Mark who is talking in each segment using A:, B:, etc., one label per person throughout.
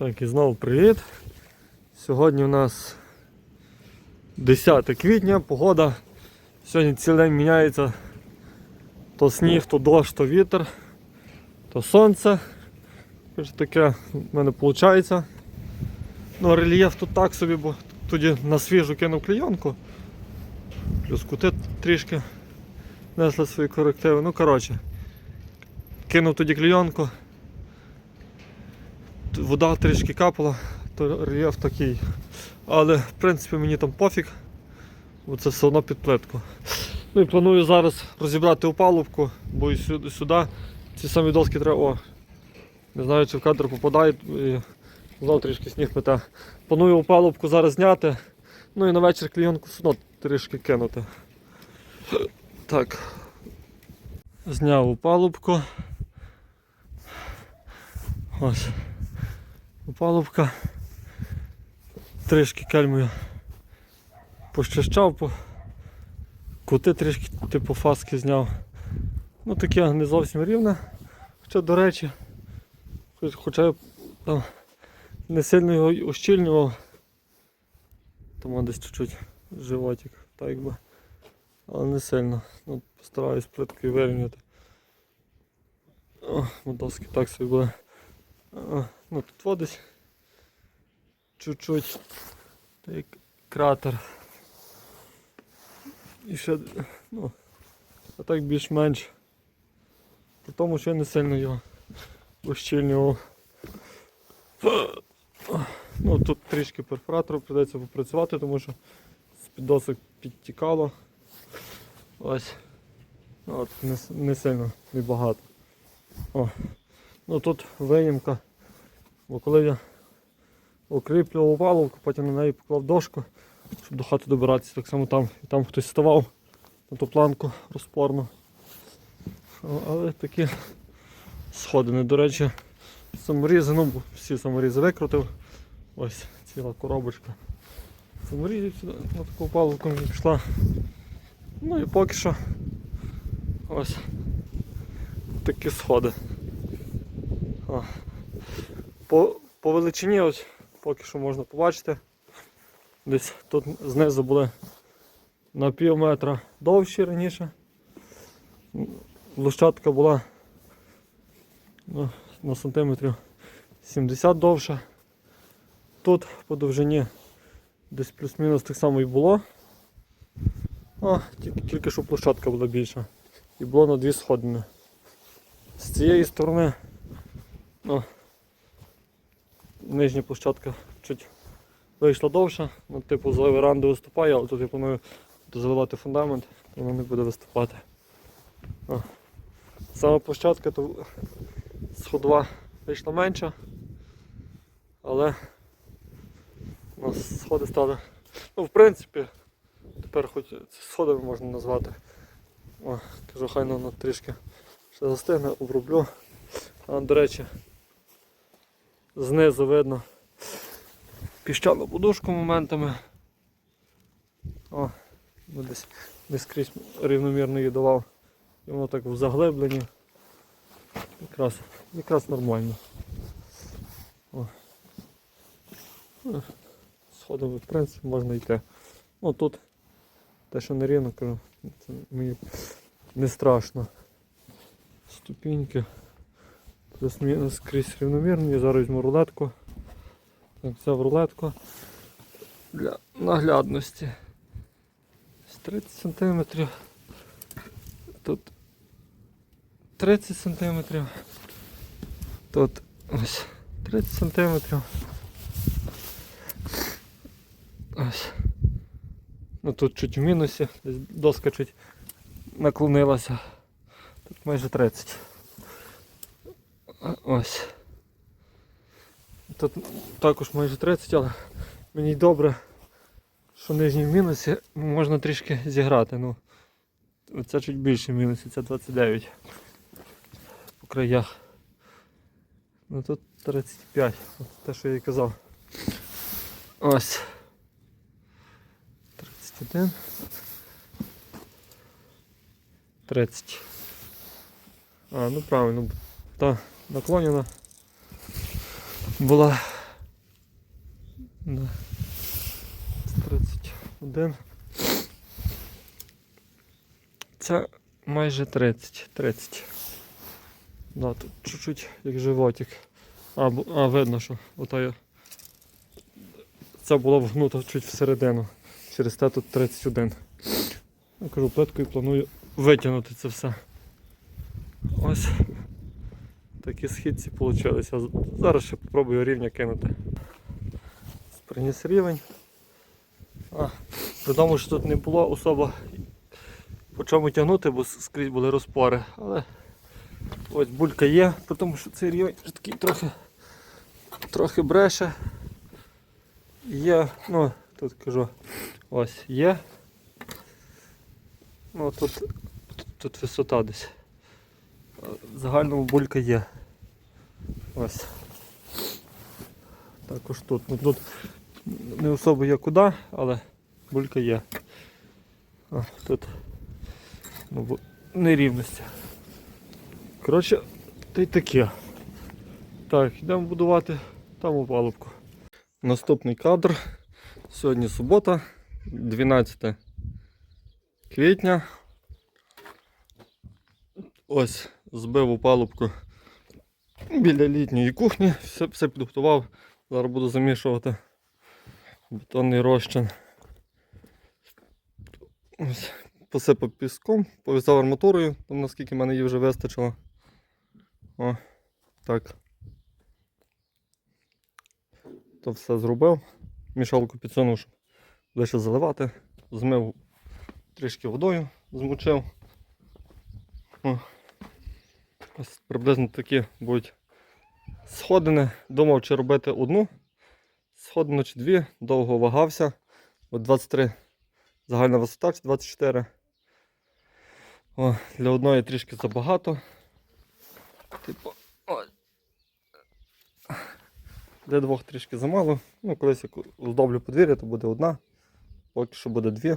A: Так, і знову привіт. Сьогодні у нас 10 квітня, погода. Сьогодні цілий день міняється. То сніг, то дощ, то вітер, то сонце. Таке в мене виходить. Ну, рельєф тут так собі, бо тоді на свіжу кинув клейонку. Плюс кути трішки несли свої корективи. Ну, коротше, кинув тоді клейонку. Вода трішки капала, то рельєф такий. Але в принципі мені там пофіг, бо це все одно під плитку. Ну і планую зараз розібрати опалубку, бо і сюди, сюди ці самі доски треба. О, не знаю, чи в кадр попадає. І знов трішки сніг мете. Планую опалубку зараз зняти. Ну і на вечір клійонку все одно трішки кинути. Так. Зняв опалубку. Ось. Опалубка. Трішки кельмою пощищав, по... кути трішки типу фаски зняв. Ну таке не зовсім рівне. Хоча, до речі, хоча я там не сильно його ущільнював. Тому десь чуть-чуть животик, так якби. Але не сильно. Ну, постараюсь плиткою вирівняти. О, мотоски так собі буде. Ну тут водить чуть-чуть. Як кратер. І ще, ну, а так більш-менш. При тому, що я не сильно його ущільнював. Ну, тут трішки перфоратору прийдеться попрацювати, тому що з-під досок підтікало. Ось. Ну, От, не, не сильно, не багато. О. Ну тут виїмка. Бо коли я укріплював валовку, потім на неї поклав дошку, щоб до хати добиратися. Так само там. І там хтось ставав на ту планку розпорну. О, Але такі сходини. До речі, саморізи, ну всі саморізи викрутив. Ось ціла коробочка. Саморізів сюди на таку палку мені пішла. Ну і поки що ось такі сходи. О. По, по величині ось поки що можна побачити. Десь тут знизу були на пів метра довші раніше. Площадка була ну, на сантиметрів 70 довша. Тут по довжині десь плюс-мінус так само і було. А, тільки, тільки що площадка була більша. І було на дві сходини. З цієї сторони ну, нижня площадка чуть вийшла довша, ну, типу за веранди виступає, але тут я планую заливати фундамент, і воно не буде виступати. О. Сама площадка то сходова вийшла менша, але у нас сходи стали. Ну, в принципі, тепер хоч сходами можна назвати. О, кажу, хай воно трішки ще застигне, оброблю. А, до речі, знизу видно піщану подушку моментами. О, ну десь, десь крізь рівномірно її давав. І воно так в заглибленні. Якраз, якраз нормально. О. Сходами, в принципі, можна йти. Ну тут те, що не рівно, кажу, це мені не страшно. Ступіньки. Плюс-мінус скрізь рівномірні. Зараз візьму рулетку. Так, взяв рулетку для наглядності. З 30 см. Тут 30 см. Тут ось 30 см. Ось. Ну тут чуть в мінусі, десь доска чуть наклонилася. Тут майже 30. Ось. Тут також майже 30, але мені добре, що нижній мінусі можна трішки зіграти. Ну, це чуть більше мінусі, це 29 по краях. Ну тут 35, от те, що я і казав. Ось. 31. 30. А, ну правильно, та наклонена була Да. 31. Це майже 30. 30. Да, тут чуть-чуть як животик. А, а видно, що ота. Це було вгнуто чуть всередину. Через те тут 31. Я кажу, плиткою планую витягнути це все. Ось такі східці вийшли. Зараз ще спробую рівня кинути. Приніс рівень. А, при тому, що тут не було особо по чому тягнути, бо скрізь були розпори. Але ось булька є, при тому що цей рівень вже такий трохи, трохи бреше. Є, ну, тут кажу, ось є. Ну тут, тут, висота десь. Загальному булька є. Ось. Також тут. Ну, тут не особо є куди, але булька є. А, тут ну, нерівності. Коротше, та й таке. Так, йдемо будувати там опалубку. Наступний кадр. Сьогодні субота, 12 квітня. Ось збив опалубку біля літньої кухні, все, все підготував. Зараз буду замішувати бетонний розчин. Посипав піском, пов'язав арматурою, там наскільки мене її вже вистачило. О, так. То все зробив. Мішалку підсунув, щоб лише заливати. Змив трішки водою, змочив. О. Ось приблизно такі будуть сходини. Думав, чи робити одну сходину чи дві, довго вагався. От 23 загальна висота, чи 24. О, для одної трішки забагато. Типу, ой. Для двох трішки замало. Ну, колись як оздоблю подвір'я, то буде одна. Поки що буде дві.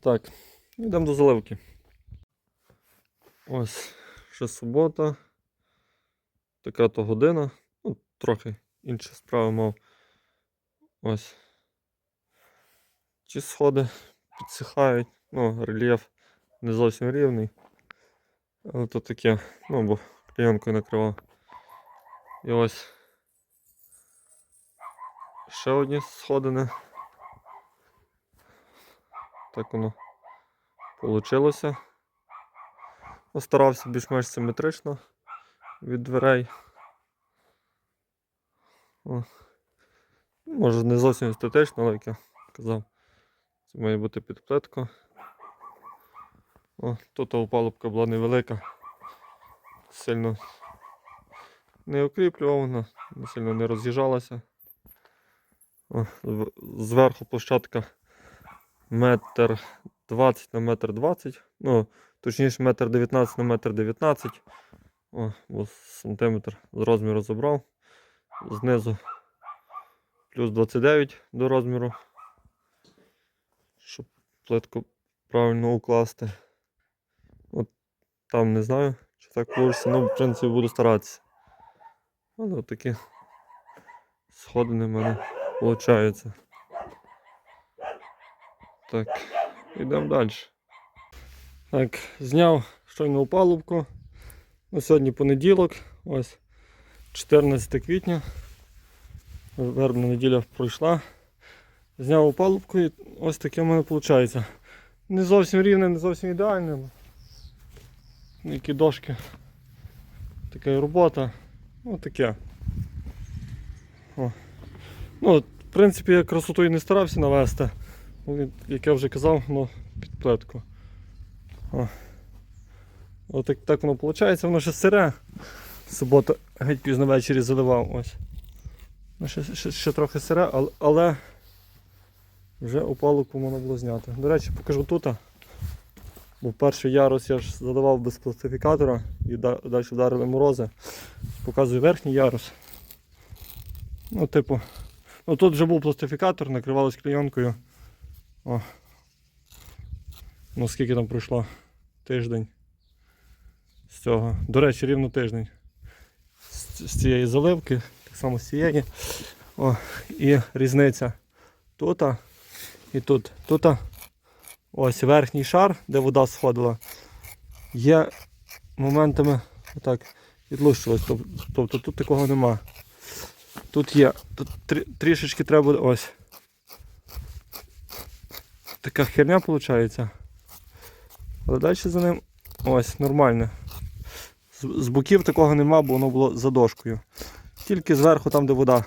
A: Так, йдемо до заливки. Ось ще субота. Така то година. Ну, трохи інші справи мав. Ось. Ці сходи підсихають. Ну, рельєф не зовсім рівний. Але то таке, ну, бо клеєнкою накривав. І ось. Ще одні сходини. Так воно получилося. Постарався більш-менш симетрично від дверей. О. Ну, Може не зовсім естетично, але як я казав, це має бути підплетка. О, тут опалубка була невелика, сильно не окріплювана, не сильно не роз'їжджалася. Зверху площадка метр 20 на метр 20. Ну, точніше метр 19 на метр 19. О, бо сантиметр з розміру забрав. Знизу плюс 29 до розміру. Щоб плитку правильно укласти. От там не знаю, чи так вийде, ну в принципі буду старатися. Але от такі сходини в мене виходить. Так, йдемо далі. Так, зняв щойно опалубку. Ну, сьогодні понеділок, ось 14 квітня. Вербна неділя пройшла. Зняв опалубку і ось таке в мене виходить. Не зовсім рівне, не зовсім ідеальне. Які дошки. Така робота. Ну таке. О. Ну, в принципі, я красоту і не старався навести. Як я вже казав, ну, під плетку. О. От так, так воно виходить, воно ще сире. Субота геть пізно ввечері заливав. Ось. Ну, ще, ще, ще трохи сире, але, але вже опалубку можна було зняти. До речі, покажу тут. Бо перший ярус я ж заливав без пластифікатора і да- далі вдарили морози. Показую верхній ярус. Ну, типу, ну тут вже був пластифікатор, накривалось клейонкою. О. Ну скільки там пройшло? Тиждень. З цього. До речі, рівно тиждень. З, з цієї заливки. Так само з цієї. О, і різниця тут і тут. Тут ось верхній шар, де вода сходила, є моментами отак відлущилось. Тоб- Тобто тут такого нема. Тут є. Тут трі- трішечки треба ось. Така херня виходить. Але далі за ним ось нормально. З, боків такого нема, бо воно було за дошкою. Тільки зверху, там, де вода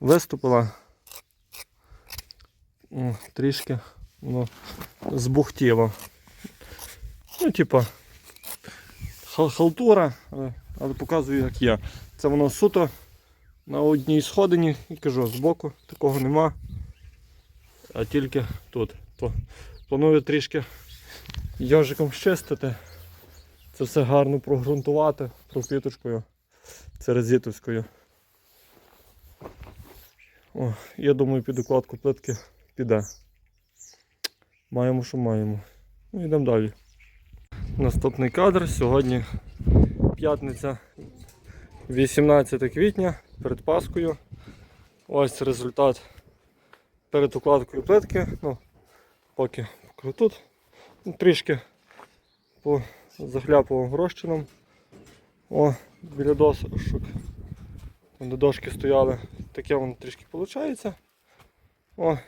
A: виступила, о, трішки воно збухтіло. Ну, типа, хал- халтура, але, але показую, як є. Це воно суто на одній сходині і кажу, збоку такого нема. А тільки тут. Планую трішки йожиком щистити. Це все гарно прогрунтувати пропіточкою церезітовською. О, я думаю, під укладку плитки піде. Маємо, що маємо. Ну, йдемо далі. Наступний кадр. Сьогодні п'ятниця 18 квітня перед Паскою. Ось результат перед укладкою плитки. Ну, поки покажу тут. Трішки по захляпував розчином. О, біля дошок. Там де дошки стояли. Таке воно трішки виходить. О,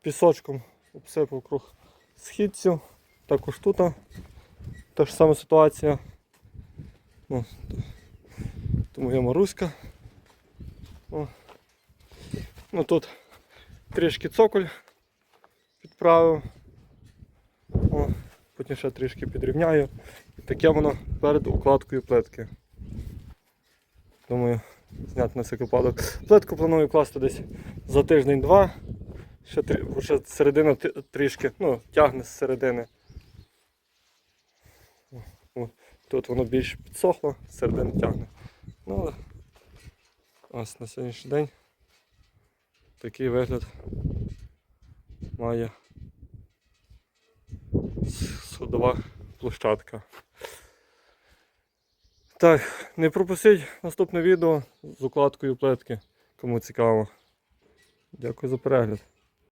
A: пісочком обсипав круг східцю. Також тут та ж сама ситуація. Ну, тому є Маруська. О. Ну тут трішки цоколь підправив. О, потім ще трішки підрівняю. І таке воно перед укладкою плитки. Думаю, зняти на всякий випадок. Плитку планую класти десь за тиждень-два. Ще, трі- ще середина трішки, ну, тягне з середини. О, Тут воно більш підсохло, з середини тягне. Ну, ось на сьогоднішній день такий вигляд має сходова площадка. Так, не пропустіть наступне відео з укладкою плетки, кому цікаво. Дякую за перегляд.